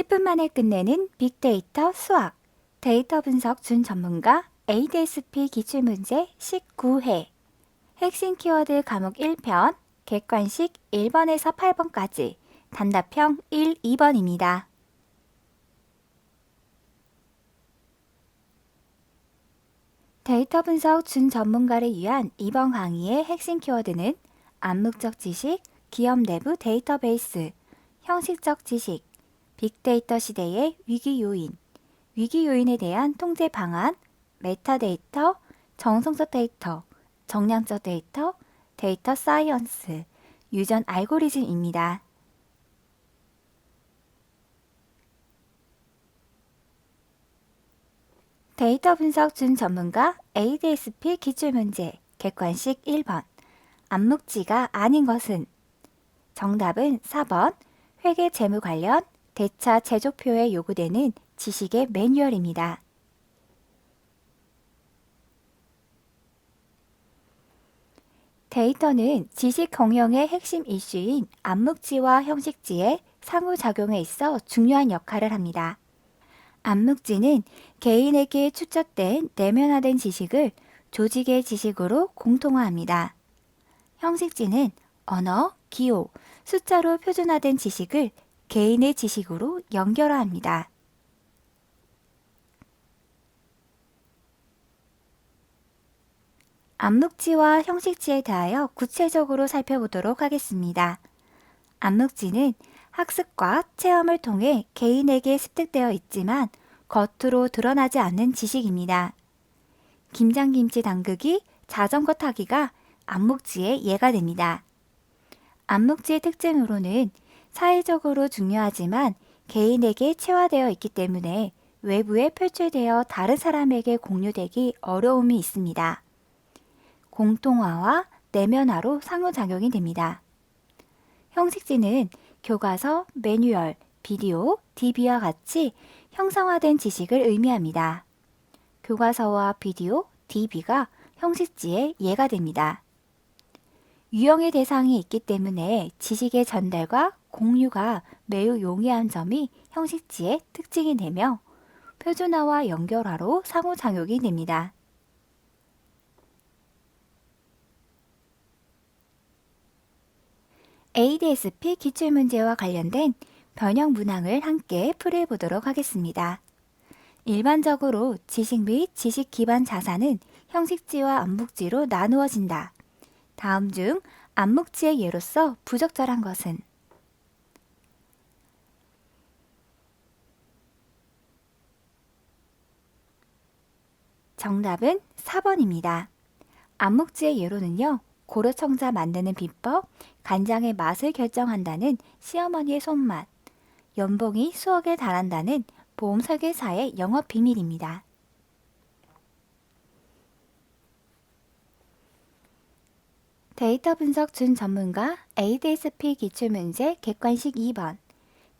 10분 만에 끝내는 빅데이터 수학. 데이터 분석 준 전문가 ADSP 기출문제 19회. 핵심 키워드 과목 1편 객관식 1번에서 8번까지. 단답형 1, 2번입니다. 데이터 분석 준 전문가를 위한 이번 강의의 핵심 키워드는 암묵적 지식, 기업 내부 데이터베이스, 형식적 지식, 빅데이터 시대의 위기 요인, 위기 요인에 대한 통제 방안, 메타데이터, 정성적 데이터, 정량적 데이터, 데이터 사이언스, 유전 알고리즘입니다. 데이터 분석 준 전문가 ADSP 기출 문제 객관식 1번. 암묵지가 아닌 것은. 정답은 4번. 회계 재무 관련 대차 제조표에 요구되는 지식의 매뉴얼입니다. 데이터는 지식 경영의 핵심 이슈인 암묵지와 형식지의 상호작용에 있어 중요한 역할을 합니다. 암묵지는 개인에게 축적된 내면화된 지식을 조직의 지식으로 공통화합니다. 형식지는 언어, 기호, 숫자로 표준화된 지식을 개인의 지식으로 연결화합니다. 암묵지와 형식지에 대하여 구체적으로 살펴보도록 하겠습니다. 암묵지는 학습과 체험을 통해 개인에게 습득되어 있지만 겉으로 드러나지 않는 지식입니다. 김장김치 담그기, 자전거 타기가 암묵지의 예가 됩니다. 암묵지의 특징으로는 사회적으로 중요하지만 개인에게 체화되어 있기 때문에 외부에 표출되어 다른 사람에게 공유되기 어려움이 있습니다. 공통화와 내면화로 상호작용이 됩니다. 형식지는 교과서, 매뉴얼, 비디오, DB와 같이 형상화된 지식을 의미합니다. 교과서와 비디오, DB가 형식지의 예가 됩니다. 유형의 대상이 있기 때문에 지식의 전달과 공유가 매우 용이한 점이 형식지의 특징이 되며 표준화와 연결화로 상호작용이 됩니다. ADSP 기출문제와 관련된 변형 문항을 함께 풀이해보도록 하겠습니다. 일반적으로 지식 및 지식 기반 자산은 형식지와 암묵지로 나누어진다. 다음 중 암묵지의 예로서 부적절한 것은 정답은 4번입니다. 암묵지의 예로는요. 고려청자 만드는 비법, 간장의 맛을 결정한다는 시어머니의 손맛, 연봉이 수억에 달한다는 보험 설계사의 영업 비밀입니다. 데이터 분석 준 전문가 ADSP 기출문제 객관식 2번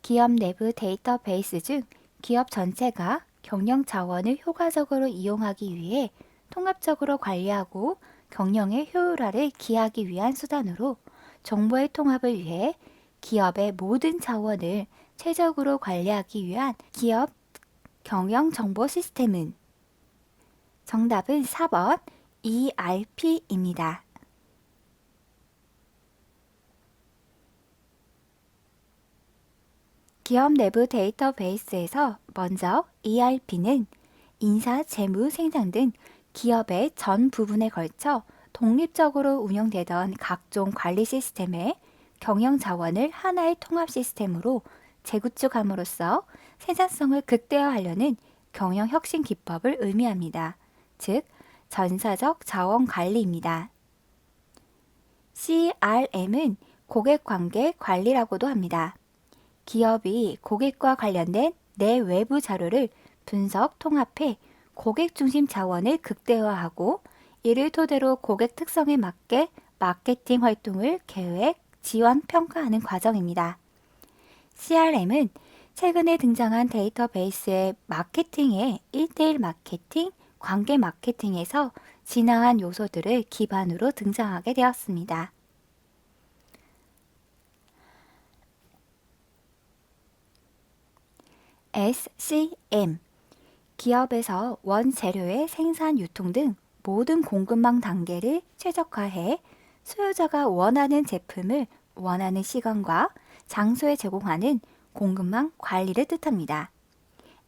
기업 내부 데이터베이스 중 기업 전체가 경영 자원을 효과적으로 이용하기 위해 통합적으로 관리하고 경영의 효율화를 기하기 위한 수단으로 정보의 통합을 위해 기업의 모든 자원을 최적으로 관리하기 위한 기업 경영 정보 시스템은 정답은 4번 ERP입니다. 기업 내부 데이터베이스에서 먼저 ERP는 인사, 재무, 생산 등 기업의 전 부분에 걸쳐 독립적으로 운영되던 각종 관리 시스템의 경영 자원을 하나의 통합 시스템으로 재구축함으로써 생산성을 극대화하려는 경영 혁신 기법을 의미합니다. 즉, 전사적 자원 관리입니다. CRM은 고객 관계 관리라고도 합니다. 기업이 고객과 관련된 내외부 자료를 분석, 통합해 고객 중심 자원을 극대화하고 이를 토대로 고객 특성에 맞게 마케팅 활동을 계획, 지원, 평가하는 과정입니다. CRM은 최근에 등장한 데이터베이스의 마케팅의 1대1 마케팅, 관계 마케팅에서 진화한 요소들을 기반으로 등장하게 되었습니다. SCM 기업에서 원재료의 생산, 유통 등 모든 공급망 단계를 최적화해 수요자가 원하는 제품을 원하는 시간과 장소에 제공하는 공급망 관리를 뜻합니다.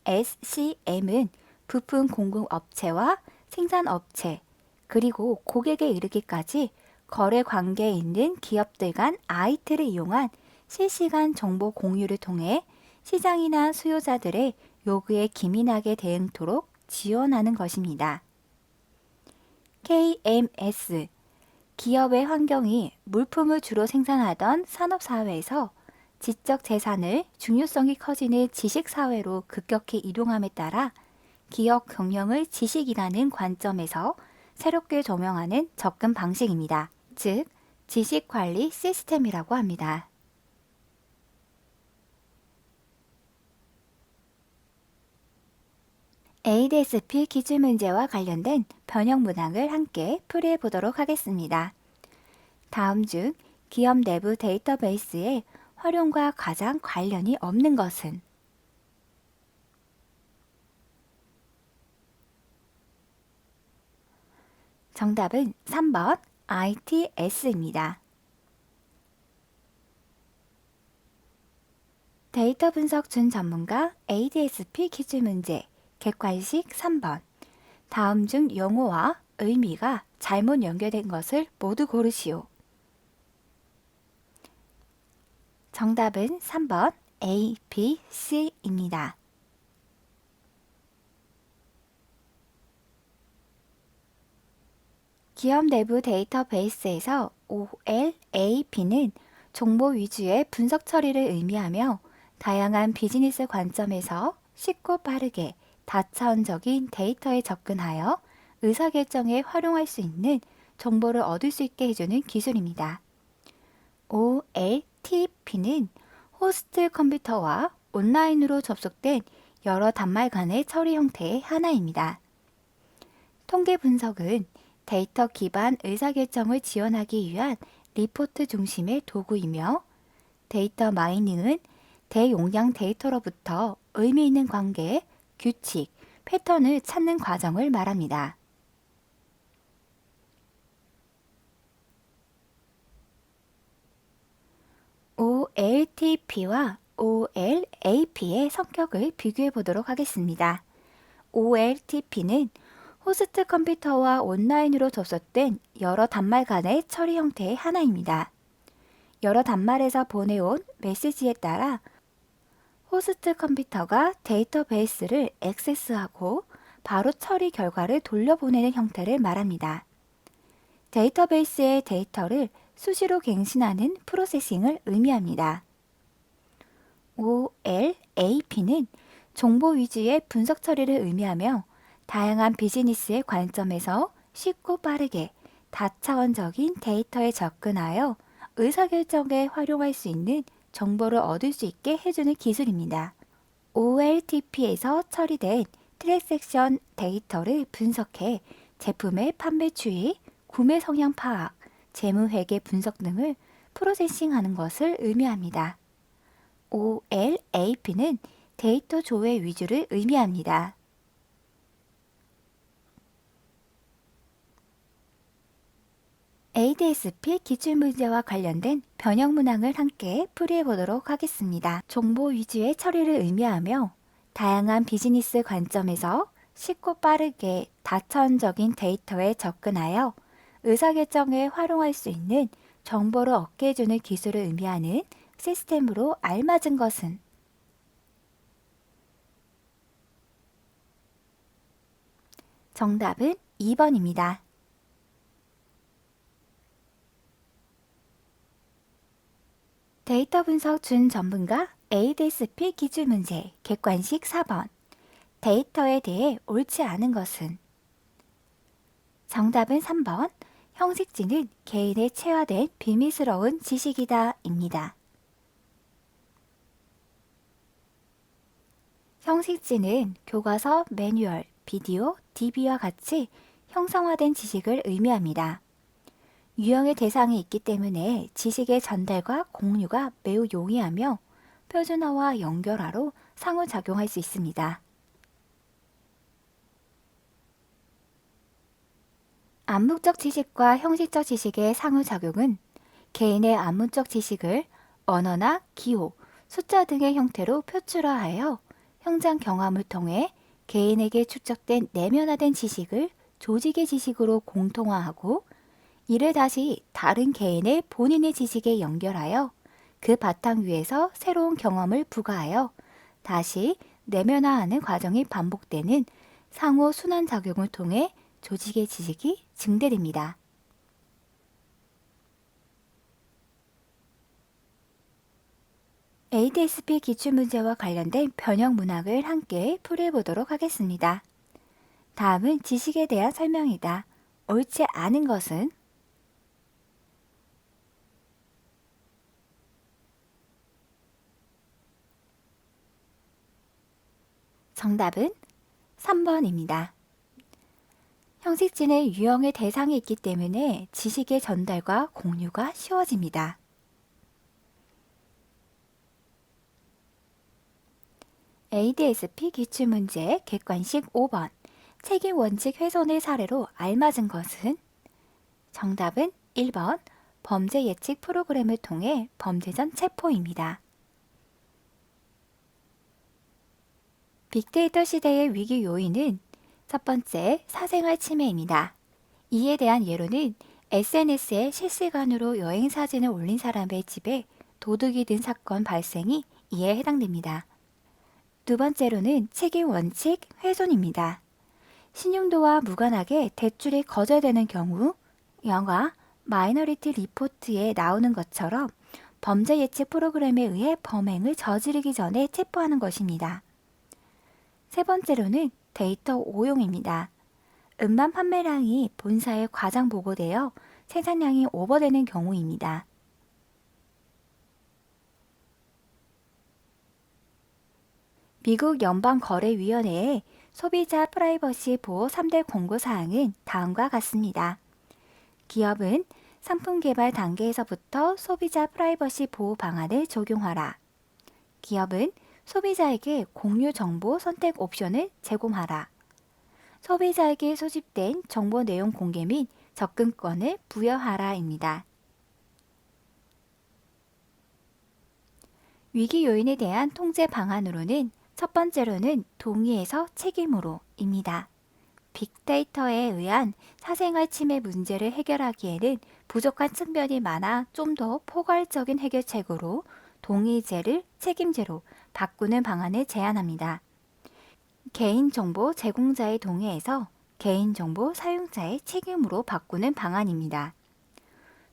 SCM은 부품 공급 업체와 생산 업체, 그리고 고객에 이르기까지 거래 관계에 있는 기업들 간 IT를 이용한 실시간 정보 공유를 통해 시장이나 수요자들의 요구에 기민하게 대응토록 지원하는 것입니다. KMS 기업의 환경이 물품을 주로 생산하던 산업사회에서 지적 재산을 중요성이 커지는 지식사회로 급격히 이동함에 따라 기업 경영을 지식이라는 관점에서 새롭게 조명하는 접근 방식입니다. 즉, 지식 관리 시스템이라고 합니다. ADSP 기출 문제와 관련된 변형 문항을 함께 풀이해 보도록 하겠습니다. 다음 중 기업 내부 데이터베이스의 활용과 가장 관련이 없는 것은 정답은 3번 ITS입니다. 데이터 분석 준 전문가 ADSP 기출 문제 객관식 3번 다음 중 용어와 의미가 잘못 연결된 것을 모두 고르시오. 정답은 3번 A, B, C입니다. 기업 내부 데이터베이스에서 OLAP는 정보 위주의 분석 처리를 의미하며 다양한 비즈니스 관점에서 쉽고 빠르게 다차원적인 데이터에 접근하여 의사결정에 활용할 수 있는 정보를 얻을 수 있게 해주는 기술입니다. OLTP는 호스트 컴퓨터와 온라인으로 접속된 여러 단말 간의 처리 형태의 하나입니다. 통계 분석은 데이터 기반 의사결정을 지원하기 위한 리포트 중심의 도구이며 데이터 마이닝은 대용량 데이터로부터 의미 있는 관계, 규칙, 패턴을 찾는 과정을 말합니다. OLTP와 OLAP의 성격을 비교해 보도록 하겠습니다. OLTP는 호스트 컴퓨터와 온라인으로 접속된 여러 단말 간의 처리 형태의 하나입니다. 여러 단말에서 보내온 메시지에 따라 호스트 컴퓨터가 데이터베이스를 액세스하고 바로 처리 결과를 돌려보내는 형태를 말합니다. 데이터베이스의 데이터를 수시로 갱신하는 프로세싱을 의미합니다. OLAP는 정보 위주의 분석 처리를 의미하며 다양한 비즈니스의 관점에서 쉽고 빠르게 다차원적인 데이터에 접근하여 의사결정에 활용할 수 있는 정보를 얻을 수 있게 해주는 기술입니다. OLTP에서 처리된 트랜섹션 데이터를 분석해 제품의 판매 추이, 구매 성향 파악, 재무 회계 분석 등을 프로세싱하는 것을 의미합니다. OLAP는 데이터 조회 위주를 의미합니다. ADSP 기출 문제와 관련된 변형 문항을 함께 풀이해 보도록 하겠습니다. 정보 위주의 처리를 의미하며 다양한 비즈니스 관점에서 쉽고 빠르게 다차원적인 데이터에 접근하여 의사결정에 활용할 수 있는 정보를 얻게 해주는 기술을 의미하는 시스템으로 알맞은 것은 정답은 2번입니다. 데이터 분석 준 전문가 ADSP 기출 문제 객관식 4번 데이터에 대해 옳지 않은 것은 정답은 3번 형식지는 개인의 체화된 비밀스러운 지식이다 입니다. 형식지는 교과서, 매뉴얼, 비디오, DB와 같이 형상화된 지식을 의미합니다. 유형의 대상이 있기 때문에 지식의 전달과 공유가 매우 용이하며 표준화와 연결화로 상호작용할 수 있습니다. 암묵적 지식과 형식적 지식의 상호작용은 개인의 암묵적 지식을 언어나 기호, 숫자 등의 형태로 표출화하여 현장 경험을 통해 개인에게 축적된 내면화된 지식을 조직의 지식으로 공통화하고 이를 다시 다른 개인의 본인의 지식에 연결하여 그 바탕 위에서 새로운 경험을 부과하여 다시 내면화하는 과정이 반복되는 상호 순환 작용을 통해 조직의 지식이 증대됩니다. ADSP 기출 문제와 관련된 변형 문학을 함께 풀이해보도록 하겠습니다. 다음은 지식에 대한 설명이다. 옳지 않은 것은 정답은 3번입니다. 형식진의 유형의 대상이 있기 때문에 지식의 전달과 공유가 쉬워집니다. ADSP 기출문제 객관식 5번 책임 원칙 훼손의 사례로 알맞은 것은 정답은 1번 범죄 예측 프로그램을 통해 범죄 전 체포입니다. 빅데이터 시대의 위기 요인은 첫 번째 사생활 침해입니다. 이에 대한 예로는 SNS에 실시간으로 여행 사진을 올린 사람의 집에 도둑이 든 사건 발생이 이에 해당됩니다. 두 번째로는 책임 원칙 훼손입니다. 신용도와 무관하게 대출이 거절되는 경우 영화 마이너리티 리포트에 나오는 것처럼 범죄 예측 프로그램에 의해 범행을 저지르기 전에 체포하는 것입니다. 세 번째로는 데이터 오용입니다. 음반 판매량이 본사에 과장 보고되어 생산량이 오버되는 경우입니다. 미국 연방거래위원회의 소비자 프라이버시 보호 3대 공고사항은 다음과 같습니다. 기업은 상품 개발 단계에서부터 소비자 프라이버시 보호 방안을 적용하라. 기업은 소비자에게 공유 정보 선택 옵션을 제공하라. 소비자에게 소집된 정보 내용 공개 및 접근권을 부여하라입니다. 위기 요인에 대한 통제 방안으로는 첫 번째로는 동의에서 책임으로입니다. 빅데이터에 의한 사생활 침해 문제를 해결하기에는 부족한 측면이 많아 좀 더 포괄적인 해결책으로 동의제를 책임제로 바꾸는 방안을 제안합니다. 개인정보 제공자의 동의에서 개인정보 사용자의 책임으로 바꾸는 방안입니다.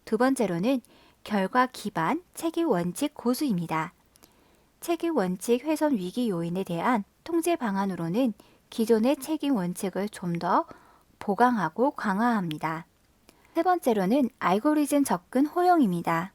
두 번째로는 결과 기반 책임 원칙 고수입니다. 책임 원칙 훼손 위기 요인에 대한 통제 방안으로는 기존의 책임 원칙을 좀 더 보강하고 강화합니다. 세 번째로는 알고리즘 접근 호용입니다.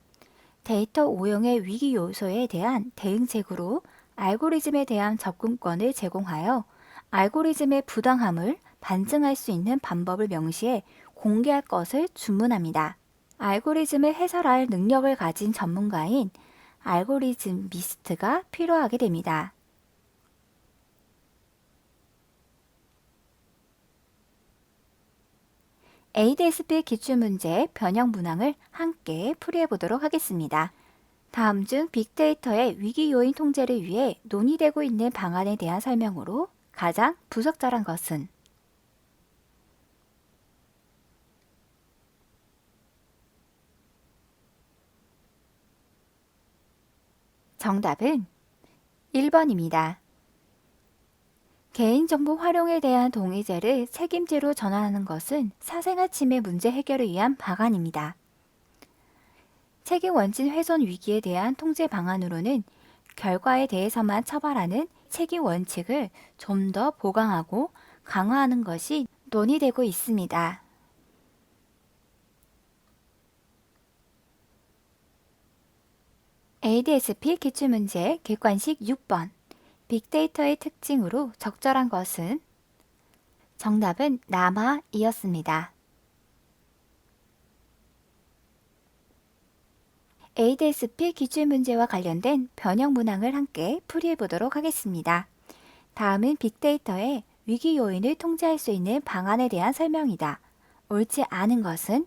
데이터 오용의 위기 요소에 대한 대응책으로 알고리즘에 대한 접근권을 제공하여 알고리즘의 부당함을 반증할 수 있는 방법을 명시해 공개할 것을 주문합니다. 알고리즘을 해설할 능력을 가진 전문가인 알고리즘 미스트가 필요하게 됩니다. ADSP 기출문제 변형 문항을 함께 풀이해 보도록 하겠습니다. 다음 중 빅데이터의 위기 요인 통제를 위해 논의되고 있는 방안에 대한 설명으로 가장 부적절한 것은 정답은 1번입니다. 개인정보 활용에 대한 동의제를 책임제로 전환하는 것은 사생활 침해 문제 해결을 위한 방안입니다. 책임 원진 훼손 위기에 대한 통제 방안으로는 결과에 대해서만 처벌하는 책임 원칙을 좀 더 보강하고 강화하는 것이 논의되고 있습니다. ADSP 기출문제 객관식 6번 빅데이터의 특징으로 적절한 것은 정답은 남아이었습니다. ADSP 기출 문제와 관련된 변형 문항을 함께 풀이해 보도록 하겠습니다. 다음은 빅데이터의 위기 요인을 통제할 수 있는 방안에 대한 설명이다. 옳지 않은 것은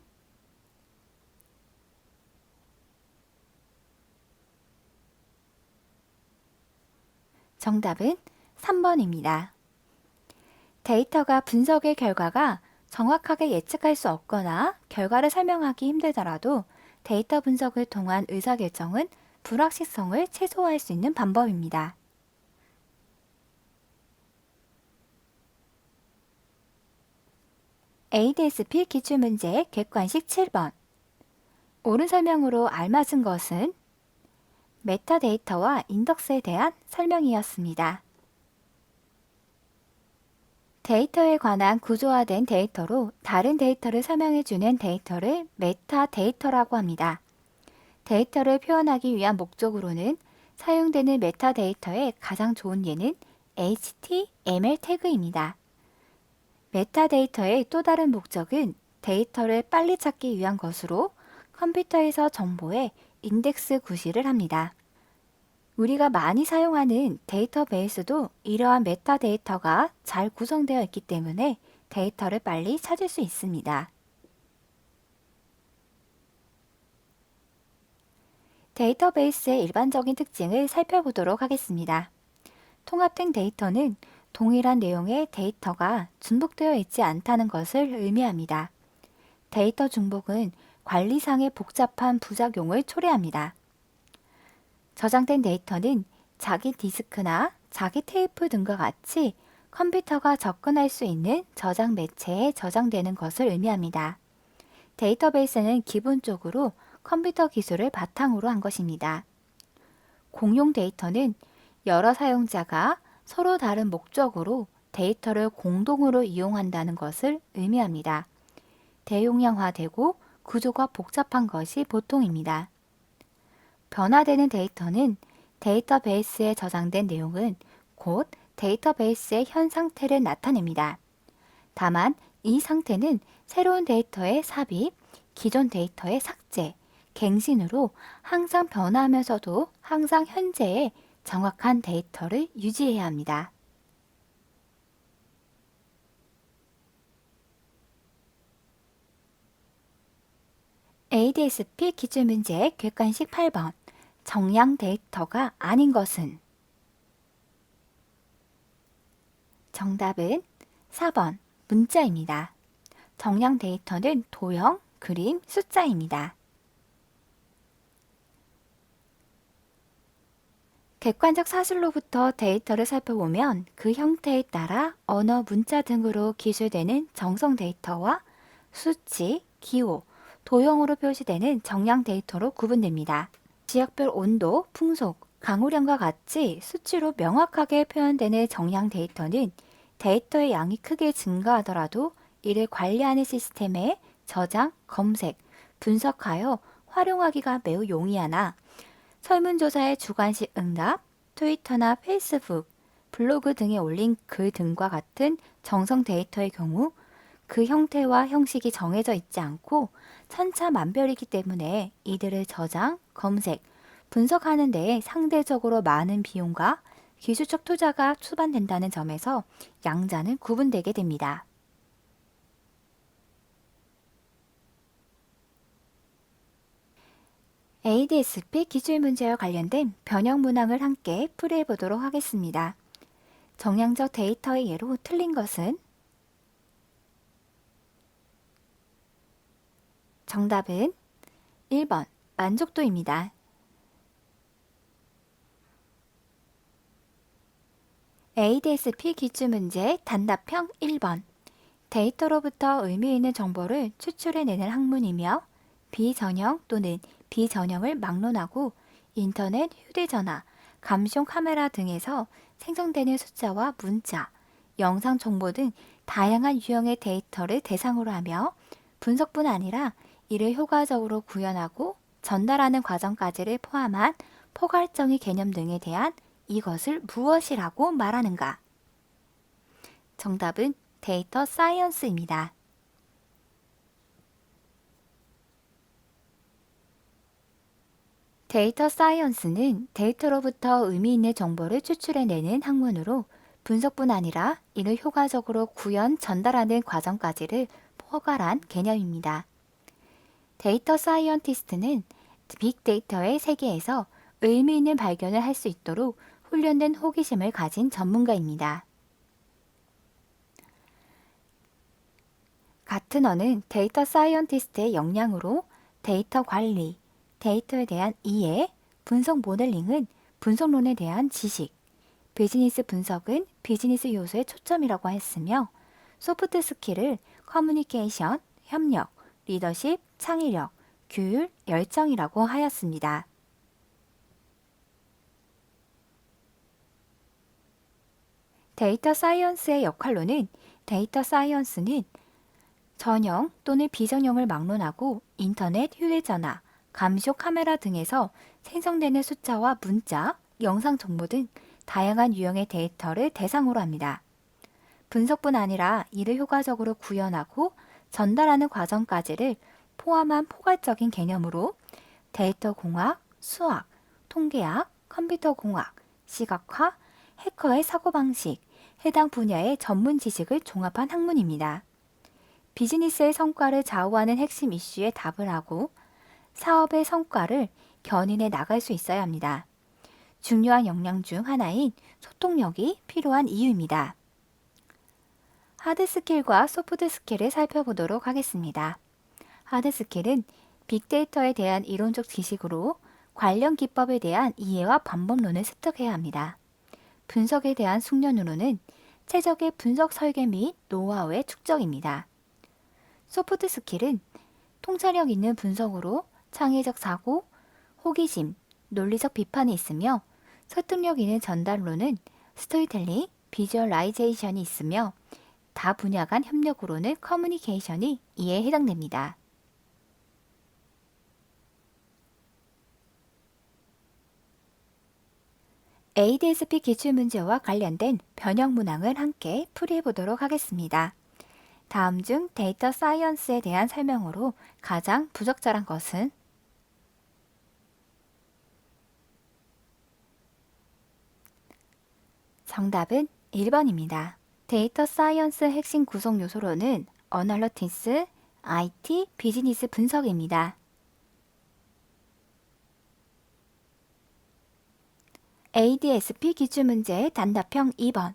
정답은 3번입니다. 데이터가 분석의 결과가 정확하게 예측할 수 없거나 결과를 설명하기 힘들더라도 데이터 분석을 통한 의사결정은 불확실성을 최소화할 수 있는 방법입니다. ADSP 기출문제 객관식 7번 옳은 설명으로 알맞은 것은 메타데이터와 인덕스에 대한 설명이었습니다. 데이터에 관한 구조화된 데이터로 다른 데이터를 설명해주는 데이터를 메타 데이터라고 합니다. 데이터를 표현하기 위한 목적으로는 사용되는 메타 데이터의 가장 좋은 예는 HTML 태그입니다. 메타 데이터의 또 다른 목적은 데이터를 빨리 찾기 위한 것으로 컴퓨터에서 정보의 인덱스 구실을 합니다. 우리가 많이 사용하는 데이터베이스도 이러한 메타데이터가 잘 구성되어 있기 때문에 데이터를 빨리 찾을 수 있습니다. 데이터베이스의 일반적인 특징을 살펴보도록 하겠습니다. 통합된 데이터는 동일한 내용의 데이터가 중복되어 있지 않다는 것을 의미합니다. 데이터 중복은 관리상의 복잡한 부작용을 초래합니다. 저장된 데이터는 자기 디스크나 자기 테이프 등과 같이 컴퓨터가 접근할 수 있는 저장 매체에 저장되는 것을 의미합니다. 데이터베이스는 기본적으로 컴퓨터 기술을 바탕으로 한 것입니다. 공용 데이터는 여러 사용자가 서로 다른 목적으로 데이터를 공동으로 이용한다는 것을 의미합니다. 대용량화되고 구조가 복잡한 것이 보통입니다. 변화되는 데이터는 데이터베이스에 저장된 내용은 곧 데이터베이스의 현 상태를 나타냅니다. 다만 이 상태는 새로운 데이터의 삽입, 기존 데이터의 삭제, 갱신으로 항상 변화하면서도 항상 현재의 정확한 데이터를 유지해야 합니다. ADSP 기출문제 객관식 8번 정량 데이터가 아닌 것은 정답은 4번 문자입니다. 정량 데이터는 도형, 그림, 숫자입니다. 객관적 사실로부터 데이터를 살펴보면 그 형태에 따라 언어, 문자 등으로 기술되는 정성 데이터와 수치, 기호, 도형으로 표시되는 정량 데이터로 구분됩니다. 지역별 온도, 풍속, 강우량과 같이 수치로 명확하게 표현되는 정량 데이터는 데이터의 양이 크게 증가하더라도 이를 관리하는 시스템에 저장, 검색, 분석하여 활용하기가 매우 용이하나 설문조사의 주관식 응답, 트위터나 페이스북, 블로그 등에 올린 글 등과 같은 정성 데이터의 경우 그 형태와 형식이 정해져 있지 않고 천차만별이기 때문에 이들을 저장, 검색, 분석하는 데에 상대적으로 많은 비용과 기술적 투자가 추반된다는 점에서 양자는 구분되게 됩니다. ADSP 기출 문제와 관련된 변형 문항을 함께 풀이해 보도록 하겠습니다. 정량적 데이터의 예로 틀린 것은 정답은 1번 만족도입니다. ADSP 기출 문제 단답형 1번 데이터로부터 의미 있는 정보를 추출해내는 학문이며 비전형 또는 비전형을 막론하고 인터넷, 휴대전화, 감시용 카메라 등에서 생성되는 숫자와 문자, 영상 정보 등 다양한 유형의 데이터를 대상으로 하며 분석뿐 아니라 이를 효과적으로 구현하고 전달하는 과정까지를 포함한 포괄적인 개념 등에 대한 이것을 무엇이라고 말하는가? 정답은 데이터 사이언스입니다. 데이터 사이언스는 데이터로부터 의미 있는 정보를 추출해내는 학문으로 분석뿐 아니라 이를 효과적으로 구현, 전달하는 과정까지를 포괄한 개념입니다. 데이터 사이언티스트는 빅데이터의 세계에서 의미 있는 발견을 할 수 있도록 훈련된 호기심을 가진 전문가입니다. 가트너는 데이터 사이언티스트의 역량으로 데이터 관리, 데이터에 대한 이해, 분석 모델링은 분석론에 대한 지식, 비즈니스 분석은 비즈니스 요소의 초점이라고 했으며 소프트 스킬을 커뮤니케이션, 협력, 리더십, 창의력, 규율, 열정이라고 하였습니다. 데이터 사이언스의 역할로는 데이터 사이언스는 전형 또는 비전형을 막론하고 인터넷, 휴대전화, 감시 카메라 등에서 생성되는 숫자와 문자, 영상 정보 등 다양한 유형의 데이터를 대상으로 합니다. 분석뿐 아니라 이를 효과적으로 구현하고 전달하는 과정까지를 포함한 포괄적인 개념으로 데이터 공학, 수학, 통계학, 컴퓨터 공학, 시각화, 해커의 사고방식, 해당 분야의 전문 지식을 종합한 학문입니다. 비즈니스의 성과를 좌우하는 핵심 이슈에 답을 하고 사업의 성과를 견인해 나갈 수 있어야 합니다. 중요한 역량 중 하나인 소통력이 필요한 이유입니다. 하드 스킬과 소프트 스킬을 살펴보도록 하겠습니다. 하드 스킬은 빅데이터에 대한 이론적 지식으로 관련 기법에 대한 이해와 방법론을 습득해야 합니다. 분석에 대한 숙련으로는 최적의 분석 설계 및 노하우의 축적입니다. 소프트 스킬은 통찰력 있는 분석으로 창의적 사고, 호기심, 논리적 비판이 있으며 설득력 있는 전달로는 스토리텔링, 비주얼라이제이션이 있으며 다 분야 간 협력으로는 커뮤니케이션이 이에 해당됩니다. ADSP 기출 문제와 관련된 변형 문항을 함께 풀이해 보도록 하겠습니다. 다음 중 데이터 사이언스에 대한 설명으로 가장 부적절한 것은 정답은 1번입니다. 데이터 사이언스 핵심 구성 요소로는 어널러티스, IT, 비즈니스 분석입니다. ADSP 기출 문제 단답형 2번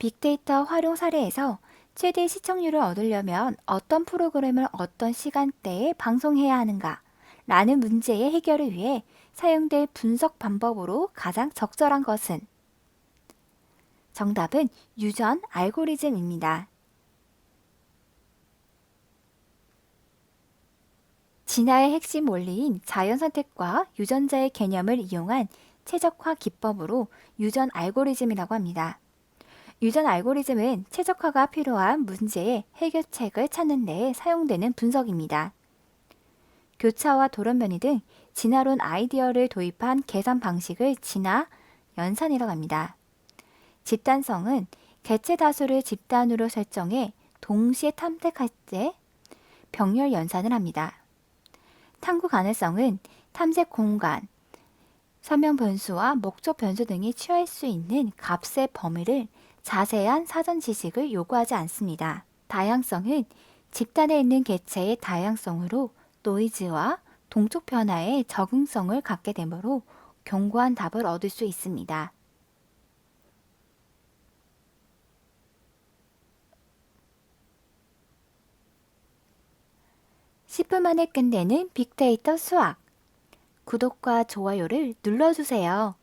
빅데이터 활용 사례에서 최대 시청률을 얻으려면 어떤 프로그램을 어떤 시간대에 방송해야 하는가? 라는 문제의 해결을 위해 사용될 분석 방법으로 가장 적절한 것은 정답은 유전 알고리즘입니다. 진화의 핵심 원리인 자연 선택과 유전자의 개념을 이용한 최적화 기법으로 유전 알고리즘이라고 합니다. 유전 알고리즘은 최적화가 필요한 문제의 해결책을 찾는 데 사용되는 분석입니다. 교차와 돌연변이 등 진화론 아이디어를 도입한 계산 방식을 진화 연산이라고 합니다. 집단성은 개체 다수를 집단으로 설정해 동시에 탐색할 때 병렬 연산을 합니다. 탐구 가능성은 탐색 공간, 설명 변수와 목적 변수 등이 취할 수 있는 값의 범위를 자세한 사전 지식을 요구하지 않습니다. 다양성은 집단에 있는 개체의 다양성으로 노이즈와 동쪽 변화에 적응성을 갖게 되므로 견고한 답을 얻을 수 있습니다. 10분 만에 끝내는 빅데이터 수학. 구독과 좋아요를 눌러주세요.